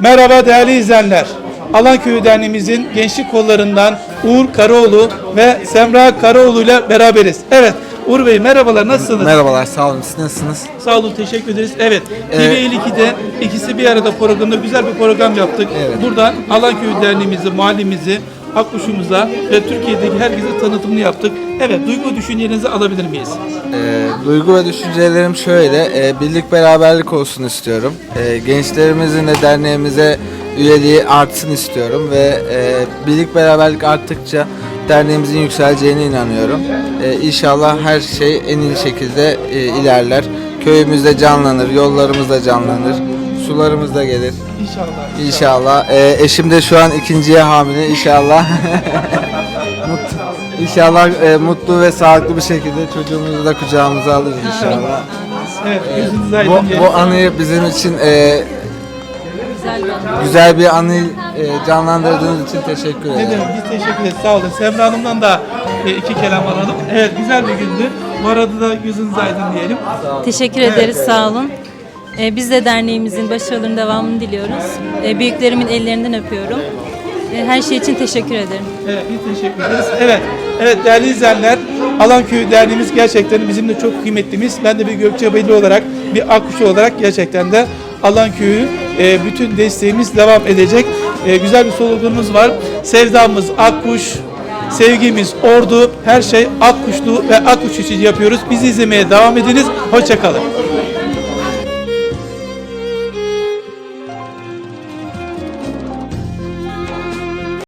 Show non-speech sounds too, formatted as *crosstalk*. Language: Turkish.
Merhaba değerli izleyenler. Alanköy'ü Derneğimizin gençlik kollarından Uğur Karaoğlu ve Semra Karaoğlu ile beraberiz. Evet Uğur Bey merhabalar nasılsınız? Merhabalar, sağ olun. Siz nasılsınız? Sağ olun teşekkür ederiz. Evet Ee, TV52'de ikisi bir arada programda güzel bir program yaptık. Evet. Buradan Alanköy Derneğimizi, mahallemizi, Akkuş'umuza ve Türkiye'deki herkese tanıtımını yaptık. Evet duygu düşüncelerinizi alabilir miyiz? Ee, duygu ve düşüncelerim şöyle, e, birlik beraberlik olsun istiyorum. E, gençlerimizin de derneğimize üyeliği artsın istiyorum ve e, birlik beraberlik arttıkça derneğimizin yükseleceğine inanıyorum. E, inşallah her şey en iyi şekilde e, ilerler. Köyümüzde canlanır, yollarımız da canlanır, sularımız da gelir. İnşallah. İnşallah. E, eşim de şu an ikinciye hamile. İnşallah. *laughs* Mut- İnşallah e, mutlu ve sağlıklı bir şekilde çocuğumuzu da kucağımıza alır inşallah. Evet gözünüz Bu, aydın bu anıyı bizim için e, Güzel bir anı. e, canlandırdığınız için teşekkür Ne ederim. demek biz teşekkür ederiz sağ olun. Semra Hanım'dan da e, iki kelam alalım. Evet güzel bir gündü. Bu arada da yüzünüz aydın diyelim. Teşekkür ederiz, sağ olun. Ee, biz de derneğimizin başarılarının devamını diliyoruz. Ee, büyüklerimin ellerinden öpüyorum. Ee, her şey için teşekkür ederim. Evet biz teşekkür ederiz. Evet, evet değerli izleyenler Alanköy Derneğimiz gerçekten bizim de çok kıymetlimiz. Ben de bir Gökçebeyli olarak, bir Akkuşu olarak gerçekten de Alanköy'ü e, bütün desteğimiz devam edecek. E, güzel bir sloganımız var. Sevdamız Akkuş, sevgimiz Ordu, her şey Akkuşlu ve Akkuş için yapıyoruz. Bizi izlemeye devam ediniz. Hoşçakalın.